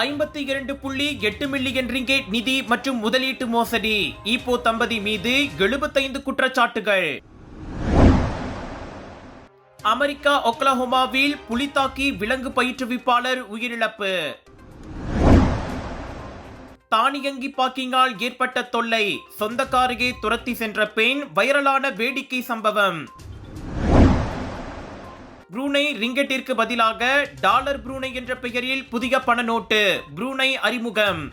ஐம்பத்தி இரண்டு புள்ளி எட்டு மில்லியன் ரிங்கேட் நிதி மற்றும் முதலீட்டு மோசடி. ஈப்போ தம்பதி மீது எழுபத்தைந்து குற்றச்சாட்டுகள். அமெரிக்கா ஒக்லஹோமாவில் புலித்தாக்கி விலங்கு பயிற்றுவிப்பாளர் உயிரிழப்பு. தானியங்கி பாக்கிங்கால் ஏற்பட்ட தொல்லை. சொந்தக்காரையை துரத்தி சென்ற பெண் வைரலான வேடிக்கை சம்பவம். ப்ரூனை ரிங்கெட்டிற்கு பதிலாக டாலர் ப்ரூனை என்ற பெயரில் புதிய பண நோட்டு. புரூனை அறிமுகம்.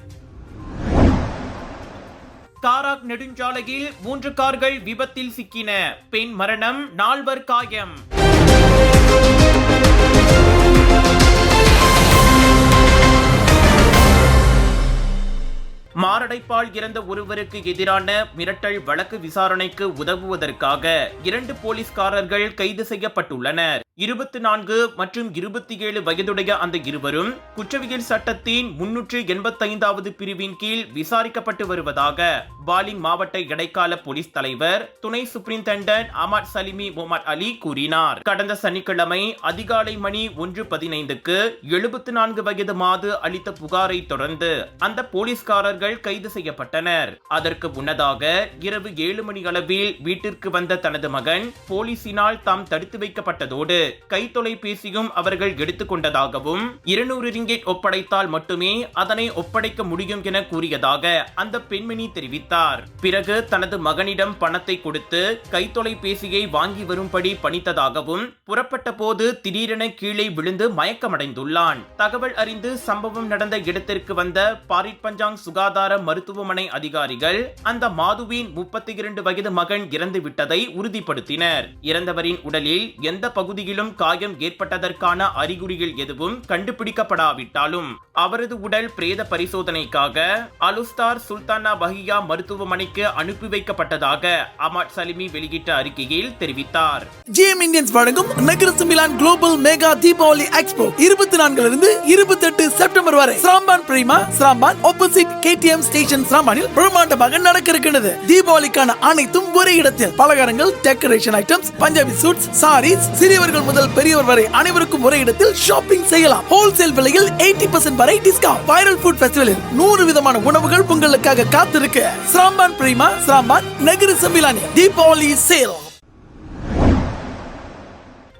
காராக் நெடுஞ்சாலையில் மூன்று கார்கள் விபத்தில் சிக்கின. பெண் மரணம் நால்வர் காயம். மாரடைப்பால் இறந்த ஒருவருக்கு எதிரான மிரட்டல் வழக்கு விசாரணைக்கு உதவுவதற்காக இரண்டு போலீஸ்காரர்கள் கைது செய்யப்பட்டுள்ளனர். இருபத்தி நான்கு மற்றும் இருபத்தி ஏழு வயதுடைய அந்த இருவரும் குற்றவியல் சட்டத்தின் முன்னூற்று எண்பத்தைந்தாவது பிரிவின் கீழ் விசாரிக்கப்பட்டு வருவதாக பாலிங் மாவட்ட இடைக்கால போலீஸ் தலைவர் துணை சூப்பரிண்டென்டன்ட் அமர் சலிமி முகமது அலி கூறினார். கடந்த சனிக்கிழமை அதிகாலை மணி ஒன்று பதினைந்துக்கு எழுபத்தி நான்கு வயது மாது அளித்த புகாரை தொடர்ந்து அந்த போலீஸ்காரர்கள் கைது செய்யப்பட்டனர். அதற்கு முன்னதாக இரவு ஏழு மணி அளவில் வீட்டிற்கு வந்த தனது மகன் போலீசினால் தாம் தடுத்து வைக்கப்பட்டதோடு கை தொலைபேசியும் அவர்கள் எடுத்துக்கொண்டதாகவும் இருநூறு ரிங்கெட் ஒப்படைத்தால் மட்டுமே அதனை ஒப்படைக்க முடியும் என கூறியதாக அந்த பெண்மணி தெரிவித்தார். பிறகு தனது மகனிடம் பணத்தை கொடுத்து கை தொலைபேசியை வாங்கி வரும்படி பணித்ததாகவும் புறப்பட்ட போது திடீரென கீழே விழுந்து மயக்கமடைந்துள்ளான். தகவல் அறிந்து சம்பவம் நடந்த இடத்திற்கு வந்த பாரிட் பஞ்சாங் சுகாதார மருத்துவமனை அதிகாரிகள் அந்த மாதுவின் முப்பத்தி இரண்டு வயது மகன் இறந்து விட்டதை உறுதிப்படுத்தினர். இறந்தவரின் உடலில் எந்த பகுதியிலும் காயம் ஏற்பட்டதற்கான அறிகுறிகள் எதுவும் கண்டுபிடிக்கப்படாவிட்டாலும் அவரது உடல் பிரேத பரிசோதனைக்காக அலுஸ்தார் சுல்தானா பஹியா மருத்துவமனைக்கு அனுப்பி வைக்கப்பட்டதாக அமாட் சலிமி வெளியிட்ட அறிக்கையில் தெரிவித்தார். ஜிஎம் இந்தியன்ஸ் வழங்கும் நகரசு Milan global mega Deepavali expo இருபத்தி நான்குல இருந்து இருபத்தி எட்டு செப்டம்பர் வரை Sampan Prima Sampan opposite KTM station சாம்பானில் பிரம்மாண்டமாக நடக்க இருக்கிறது தீபாவளிக்கான அனைத்தும் ஒரே இடத்தில். பலகாரங்கள் decoration items Punjabi suits sarees சிறியவர்கள் முதல் பெரியவர் வரை அனைவருக்கும் ஒரே இடத்தில் ஷாப்பிங் செய்யலாம். ஹோல்சேல் விலையில் எயிட்டி பர்சன்ட் வரை டிஸ்கவுண்ட் வைரல் ஃபுட் பெஸ்டிவலில் நூறு விதமான உணவுகள் உங்களுக்காக காத்திருக்கு. சாம்பான் பிரிமா சாம்பான் நெகிரி மிலானி தீபாவளி சேல்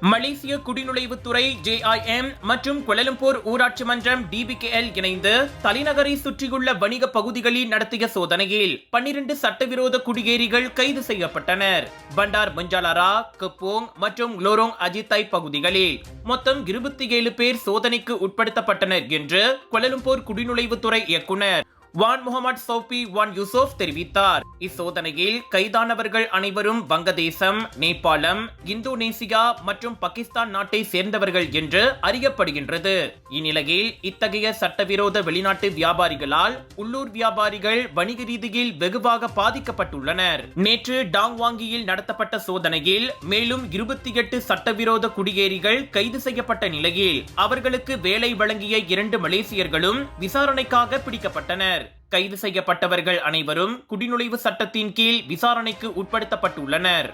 மலேசிய குடிநுழைவுத்துறை ஜேஐஎம் மற்றும் கொலலம்பூர் ஊராட்சி மன்றம் டிபிகேஎல் இணைந்து தலைநகரை சுற்றியுள்ள வணிக பகுதிகளில் நடத்திய சோதனையில் பன்னிரண்டு சட்டவிரோத குடியேறிகள் கைது செய்யப்பட்டனர். பண்டார் மஞ்சாலரா கப்போங் மற்றும் லோரோங் அஜித்தாய் பகுதிகளில் மொத்தம் இருபத்தி ஏழு பேர் சோதனைக்கு உட்படுத்தப்பட்டனர் என்று கொலலம்பூர் குடிநுழைவுத்துறை இயக்குனர் வான் முகமது சௌபி வான் யூசுப் தெரிவித்தார். இச்சோதனையில் கைதானவர்கள் அனைவரும் வங்கதேசம் நேபாளம் இந்தோனேசியா மற்றும் பாகிஸ்தான் நாட்டை சேர்ந்தவர்கள் என்று அறியப்படுகின்றது. இந்நிலையில் இத்தகைய சட்டவிரோத வெளிநாட்டு வியாபாரிகளால் உள்ளூர் வியாபாரிகள் வணிக ரீதியில் வெகுவாக பாதிக்கப்பட்டுள்ளனர். நேற்று டாங்வாங்கியில் நடத்தப்பட்ட சோதனையில் மேலும் இருபத்தி எட்டு சட்டவிரோத குடியேறிகள் கைது செய்யப்பட்ட நிலையில் அவர்களுக்கு வேலை வழங்கிய இரண்டு மலேசியர்களும் விசாரணைக்காக பிடிக்கப்பட்டனர். கைது செய்யப்பட்டவர்கள் அனைவரும் குடிநுழைவு சட்டத்தின் கீழ் விசாரணைக்கு உட்படுத்தப்பட்டுள்ளனர்.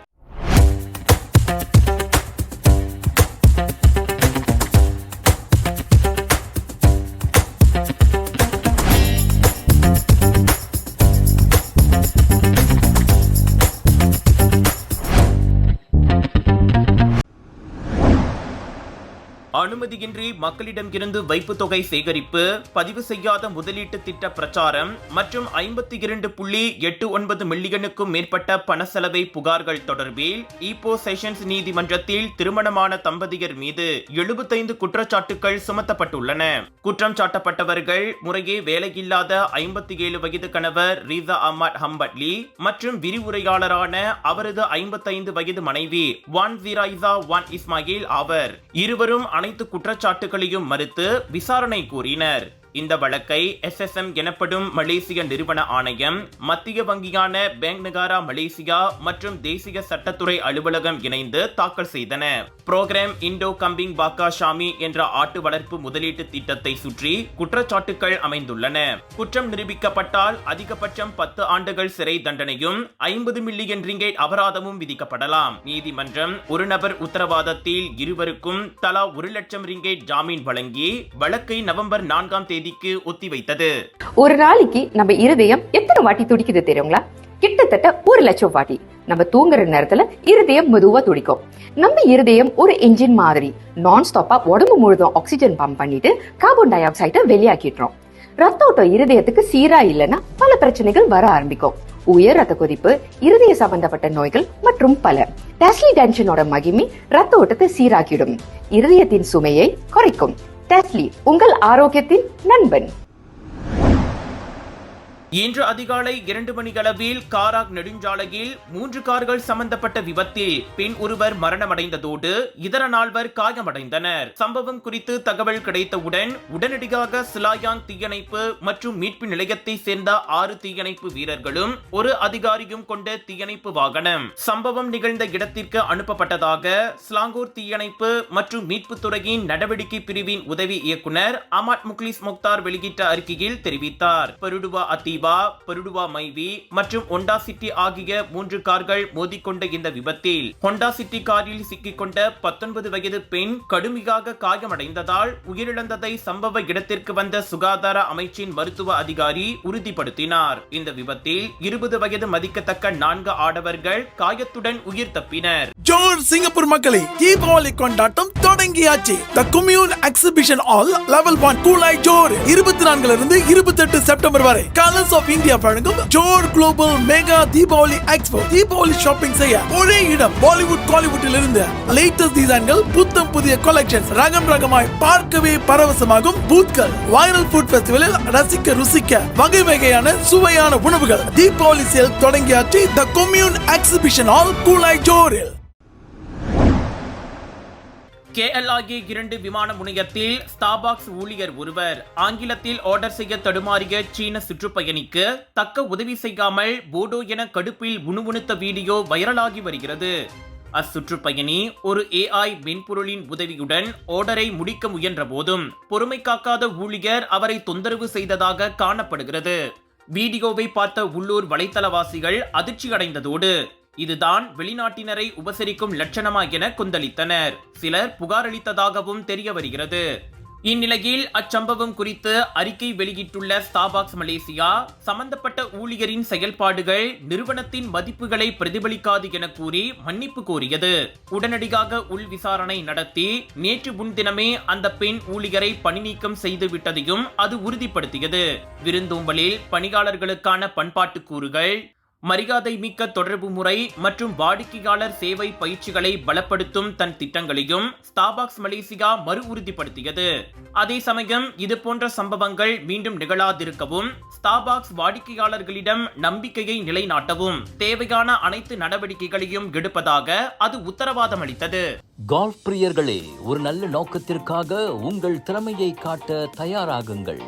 அனுமதியின்றி மக்களிடம் இருந்து வைப்பு தொகை சேகரிப்பு பதிவு செய்யாத முதலீட்டு திட்ட பிரச்சாரம் மற்றும் ஐம்பத்தி இரண்டு புள்ளி எட்டு ஒன்பது மில்லியனுக்கும் மேற்பட்ட பண செலவை புகார்கள் தொடர்பில் ஈப்போ செஷன்ஸ் நீதிமன்றத்தில் திருமணமான தம்பதியர் மீது எழுபத்தைந்து குற்றச்சாட்டுகள் சுமத்தப்பட்டுள்ளன. குற்றம் சாட்டப்பட்டவர்கள் முறையே வேலையில்லாத ஐம்பத்தி ஏழு வயது கணவர் ரீசா அஹ்மத் ஹம்பட்லி மற்றும் விரிவுரையாளரான அவரது ஐம்பத்தைந்து வயது மனைவி வான் ஜீராய்சா வான் இஸ்மாயில் ஆவர். இருவரும் அனைத்து குற்றச்சாட்டுகளையும் மறுத்து விசாரணை கூறினர். இந்த வழக்கை எஸ்எஸ்எம் எனப்படும் மலேசிய நிறுவன ஆணையம் மத்திய வங்கியான பேங்க் நகாரா மலேசியா மற்றும் தேசிய சட்டத்துறை அலுவலகம் இணைந்து தாக்கல் செய்தன. புரோகிராம் இண்டோ கம்பிங் பாக்கா ஷாமி என்ற ஆட்டு வளர்ப்பு முதலீட்டு திட்டத்தை சுற்றி குற்றச்சாட்டுகள் அமைந்துள்ளன. குற்றம் நிரூபிக்கப்பட்டால் அதிகபட்சம் பத்து ஆண்டுகள் சிறை தண்டனையும் ஐம்பது மில்லியன் ரிங்கேட் அபராதமும் விதிக்கப்படலாம். நீதிமன்றம் ஒரு நபர் உத்தரவாதத்தில் இருவருக்கும் தலா ஒரு லட்சம் ரிங்கேட் ஜாமீன் வழங்கி வழக்கை நவம்பர் நான்காம் தேதி தேதிக்கு ஒத்திவைத்தது ஒரு நாளைக்கு நம்ம இருதயம் எத்தனை வாட்டி துடிக்குது தெரியுங்களா? கிட்டத்தட்ட ஒரு லட்சம் வாட்டி. நம்ம தூங்குற நேரத்துல இருதயம் மெதுவா துடிக்கும். நம்ம இருதயம் ஒரு என்ஜின் மாதிரி நான் ஸ்டாப்பா உடம்பு முழுதும் ஆக்சிஜன் பம்ப் பண்ணிட்டு கார்பன் டை ஆக்சைடை வெளியாக்கிடுறோம். ரத்த ஓட்டம் இருதயத்துக்கு சீரா இல்லைன்னா பல பிரச்சனைகள் வர ஆரம்பிக்கும். உயர் ரத்த கொதிப்பு இருதய சம்பந்தப்பட்ட நோய்கள் மற்றும் பல. டெஸ்லி டென்ஷனோட மகிமை ரத்த ஓட்டத்தை சீராக்கிடும். இருதயத்தின் சுமையை குறைக்கும். டெஸ்லி உங்கள் ஆரோக்கியத்தின் நண்பன். இன்று அதிகாலை இரண்டு மணியளவில் காராக் நெடுஞ்சாலையில் மூன்று கார்கள் சம்பந்தப்பட்ட விபத்தில் பெண் ஒருவர் மரணமடைந்ததோடு இதர நால்வர் காயமடைந்தனர். சம்பவம் குறித்து தகவல் கிடைத்தவுடன் உடனடியாக சிலாயாங் தீயணைப்பு மற்றும் மீட்பு நிலையத்தை சேர்ந்த ஆறு தீயணைப்பு வீரர்களும் ஒரு அதிகாரியும் கொண்ட தீயணைப்பு வாகனம் சம்பவம் நிகழ்ந்த இடத்திற்கு அனுப்பப்பட்டதாக ஸ்லாங்கூர் தீயணைப்பு மற்றும் மீட்புத் துறையின் நடவடிக்கை பிரிவின் உதவி இயக்குனர் அமாட் முக்லிஸ் முக்தார் வெளியிட்ட அறிக்கையில் தெரிவித்தார். அத்தீவா பெருடுவா மைவி மற்றும் ஹொண்டா சிட்டி ஆகிய மூன்று கார்கள் மோதிக்கொண்ட இந்த விபத்தில். ஹொண்டா சிட்டி காரில் சிக்கிக்கொண்ட பத்தொன்பது வயது பெண் கடுமையாக காயமடைந்ததால் உயிரிழந்ததை சம்பவ இடத்திற்கு வந்த சுகாதார அமைச்சின் மருத்துவ அதிகாரி உறுதிப்படுத்தினார். இந்த விபத்தில் இருபது வயது மதிக்கத்தக்க நான்கு ஆடவர்கள் காயத்துடன் உயிர் தப்பினர். ஜோர் சிங்கப்பூர் மக்களே தீபாவளி கொண்டாட்டம் தொடங்கியாச்சு. The Commune exhibition all level one Kulai Johor இருபத்தி நான்குல இருந்து இருபத்தி எட்டு செப்டம்பர் வரை. கலர்ஸ் ஆஃப் இந்தியா வழங்கும் Johor global mega Deepavali expo Deepavali shopping செய்ய ஒரே இடம் பாலிவுட் காலிவுட்டில் இருந்து லேட்டஸ்ட் டிசைன்கள் புத்தம் புதிய கலெக்ஷன் ரகம் ரகமாய் பார்க்கவே பரவசமாகும் பூத்கள். வைரல் ஃபுட் ஃபெஸ்டிவலில் ரசிக்க ருசிக்க வகை வகையான சுவையான உணவுகள். தீபாவளி சேல் தொடங்கியாச்சு. The Commune exhibition all Kulai ஜோரில் KL ஆகிய இரண்டு விமான முனையத்தில் ஸ்டாபாக்ஸ் ஊழியர் ஒருவர். ஆங்கிலத்தில் ஆர்டர் செய்ய தடுமாறிய சீன சுற்றுப்பயணிக்கு தக்க உதவி செய்யாமல் போடோ என கடுப்பில் உணுவுணுத்த வீடியோ வைரலாகி வருகிறது. அச்சுற்றுப்பயணி ஒரு ஏஐ மென்பொருளின் உதவியுடன் ஆர்டரை முடிக்க முயன்ற போதும் பொறுமை காக்காத ஊழியர் அவரை தொந்தரவு செய்ததாக காணப்படுகிறது. வீடியோவை பார்த்த உள்ளூர் வலைத்தளவாசிகள் அதிர்ச்சி அடைந்ததோடு இதுதான் வெளிநாட்டினரை உபசரிக்கும் லட்சணமா என கொந்தளித்தனர். சிலர் புகாரளித்ததாகவும் தெரிய வருகிறது இந்நிலையில் அச்சம்பவம் குறித்து அறிக்கை வெளியிட்டுள்ள ஸ்டாபாக்ஸ் மலேசியா சம்பந்தப்பட்ட ஊழியரின் செயல்பாடுகள் நிறுவனத்தின் மதிப்புகளை பிரதிபலிக்காது என கூறி மன்னிப்பு கோரியது. உடனடியாக உள் விசாரணை நடத்தி நேற்று முன்தினமே அந்த பெண் ஊழியரை பணி நீக்கம் செய்து விட்டதையும் அது உறுதிப்படுத்தியது. விருந்தோம்பலில் பணியாளர்களுக்கான பண்பாட்டு கூறுகள் மரியாதை மிக்க தொடர்பு முறை மற்றும் வாடிக்கையாளர் சேவை பயிற்சிகளை பலப்படுத்தும் தன் திட்டங்களையும் ஸ்டாபாக்ஸ் மலேசியா மறு உறுதிப்படுத்தியது அதே சமயம் இதுபோன்ற சம்பவங்கள் மீண்டும் நிகழாதிருக்கவும் ஸ்டாபாக்ஸ் வாடிக்கையாளர்களிடம் நம்பிக்கையை நிலைநாட்டவும் தேவையான அனைத்து நடவடிக்கைகளையும் எடுப்பதாக அது உத்தரவாதம் அளித்தது. கால்ஃப் பிரியர்களே ஒரு நல்ல நோக்கத்திற்காக உங்கள் திறமையை காட்ட தயாராகுங்கள்.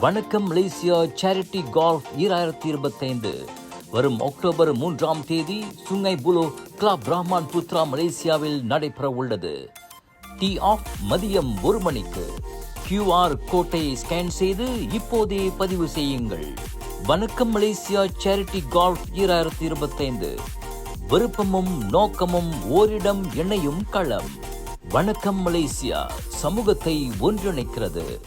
வணக்கம் மலேசியா சேரிட்டி கால்ஃப் ஈராயிரத்தி இருபத்தைந்து. வரும் அக்டோபர் மூன்றாம் தேதி சுங்கை புலோ கிளப் பிராமான் புத்ரா மலேசியாவில் நடைபெற உள்ளது டி ஆஃப் மதியம் ஒரு மணிக்கு. கியூஆர் கோட்டை ஸ்கேன் செய்து இப்போதே பதிவு செய்யுங்கள். வணக்கம் மலேசியா சேரிட்டி கால்ஃப் ஈராயிரத்தி இருபத்தைந்து. விருப்பமும் நோக்கமும் ஓரிடம் இணையும் களம். வணக்கம் மலேசியா சமூகத்தை ஒன்றிணைக்கிறது.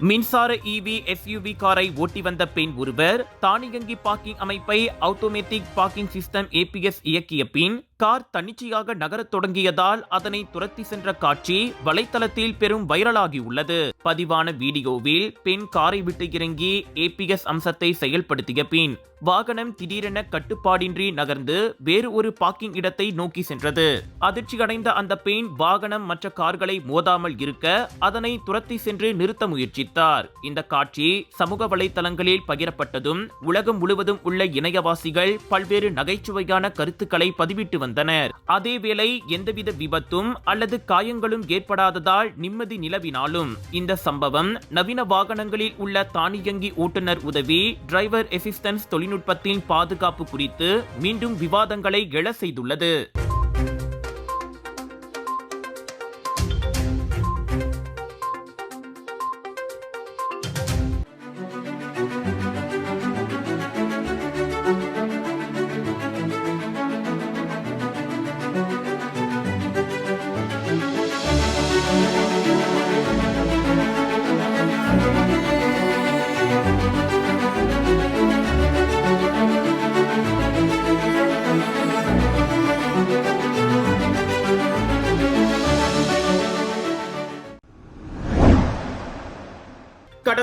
மின்சார இவி எஸ்யூவி காரை ஓட்டி வந்த பெண் ஒருவர் தானியங்கி பார்க்கிங் அமைப்பை ஆட்டோமேட்டிக் பார்க்கிங் சிஸ்டம் ஏபிஎஸ் இயக்கிய பின் கார் தன்னிச்சையாக நகரத் தொடங்கியதால் அதனை துரத்தி சென்ற காட்சி வலைத்தளத்தில் பெரும் வைரலாகி உள்ளது. பதிவான வீடியோவில் பெண் காரை விட்டு இறங்கி ஏபிஎஸ் அம்சத்தை செயல்படுத்திய பின் வாகனம் திடீரென கட்டுப்பாடின்றி நகர்ந்து வேறு ஒரு பார்க்கிங் இடத்தை நோக்கி சென்றது. அதிர்ச்சி அடைந்த அந்த பெண் வாகனம் மற்ற கார்களை மோதாமல் இருக்க அதனை துரத்தி சென்று நிறுத்த முயற்சித்தார். இந்த காட்சி சமூக வலைத்தளங்களில் பகிரப்பட்டதும் உலகம் முழுவதும் உள்ள இணையவாசிகள் பல்வேறு நகைச்சுவையான கருத்துக்களை பதிவிட்டு வந்தனர். அதேவேளை எந்தவித விபத்தும் அல்லது காயங்களும் ஏற்படாததால் நிம்மதி நிலவினாலும் இந்த சம்பவம் நவீன வாகனங்களில் உள்ள தானியங்கி ஓட்டுநர் உதவி டிரைவர் அசிஸ்டன்ஸ் தொழில்நுட்பத்தின் பாதுகாப்பு குறித்து மீண்டும் விவாதங்களை எழ செய்துள்ளது.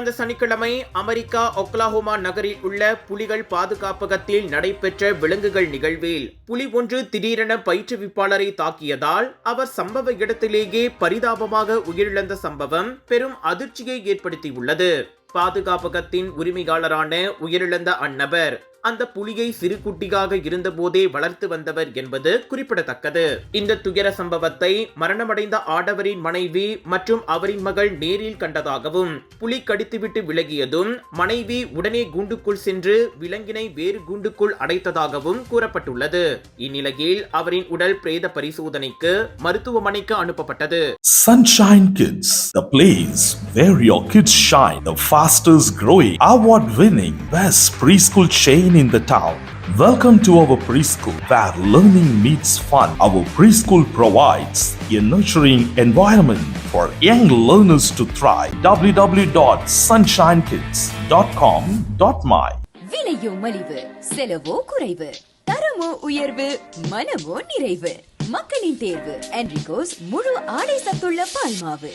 கடந்த சனிக்கிழமை அமெரிக்கா ஒக்லாஹோமா நகரில் உள்ள புலிகள் பாதுகாப்பகத்தில் நடைபெற்ற விலங்குகள் நிகழ்வில் புலி ஒன்று திடீரென பயிற்றுவிப்பாளரை தாக்கியதால் அவர் சம்பவ இடத்திலேயே பரிதாபமாக உயிரிழந்த சம்பவம் பெரும் அதிர்ச்சியை ஏற்படுத்தியுள்ளது. பாதுகாப்பகத்தின் உரிமையாளரான உயிரிழந்த அந்நபர் அந்த புலியை சிறு குட்டியாக இருந்தபோதே வளர்த்து வந்தவர் என்பது குறிப்பிடத்தக்கது. இந்த துயர சம்பவத்தை மரணமடைந்த ஆடவரின் மனைவி மற்றும் அவரின் மகள் நேரில் கண்டதாகவும் புலி கடித்துவிட்டு விலகியதும் மனைவி உடனே கூண்டுக்குள் சென்று விலங்கினை வேறு கூண்டுக்குள் அடைத்ததாகவும் கூறப்பட்டுள்ளது. இந்நிலையில் அவரின் உடல் பிரேத பரிசோதனைக்கு மருத்துவமனைக்கு அனுப்பப்பட்டது. Sunshine Kids, the place where your kids shine, the fastest growing, award winning, best preschool chain in the town. Welcome to our preschool where learning meets fun. Our preschool provides a nurturing environment for young learners to thrive. www.sunshinekids.com.my விலையோ மலிவு செலவோ குறைவு தரமோ உயர்வு மனமோ நிறைவு மக்களின் தேர்வு என்ரிகோஸ் முழு ஆடை சத்துள்ள பால்மாவு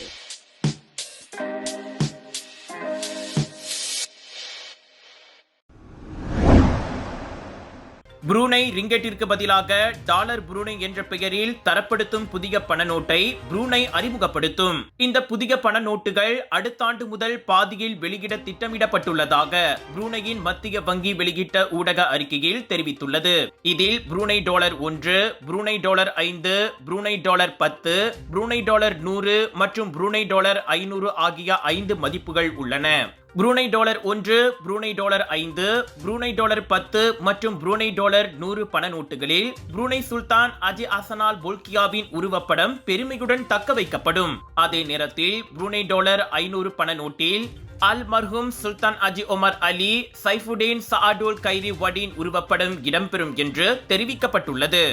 புரூனை ரிங்கெட்டிற்கு பதிலாக டாலர் புரூனை என்ற பெயரில் தரப்படுத்தும் புதிய பண நோட்டை புரூனை அறிமுகப்படுத்தும். இந்த புதிய பண நோட்டுகள் அடுத்த ஆண்டு முதல் பாதியில் வெளியிட திட்டமிடப்பட்டுள்ளதாக புரூனையின் மத்திய வங்கி வெளியிட்ட ஊடக அறிக்கையில் தெரிவித்துள்ளது. இதில் புரூனை டாலர் ஒன்று புரூனை டாலர் ஐந்து புரூனை டாலர் பத்து புரூனை டாலர் நூறு மற்றும் புரூனை டாலர் ஐநூறு ஆகிய ஐந்து மதிப்புகள் உள்ளன. புரூனை டாலர் ஒன்று புரூனை டாலர் ஐந்து புரூனை டாலர் பத்து மற்றும் புரூனை டாலர் நூறு பண நோட்டுகளில் புரூனை சுல்தான் அஜி அசனால் போல்கியாவின் உருவப்படம் பெருமையுடன் தக்க வைக்கப்படும். அதே நேரத்தில் புரூனை டாலர் ஐநூறு பண நோட்டில் அல் மர்ஹூம் சுல்தான் அஜி ஒமர் அலி சைஃபுடீன் சாடோல் கைரி வடின் உருவப்படம் இடம்பெறும் என்று தெரிவிக்கப்பட்டுள்ளது.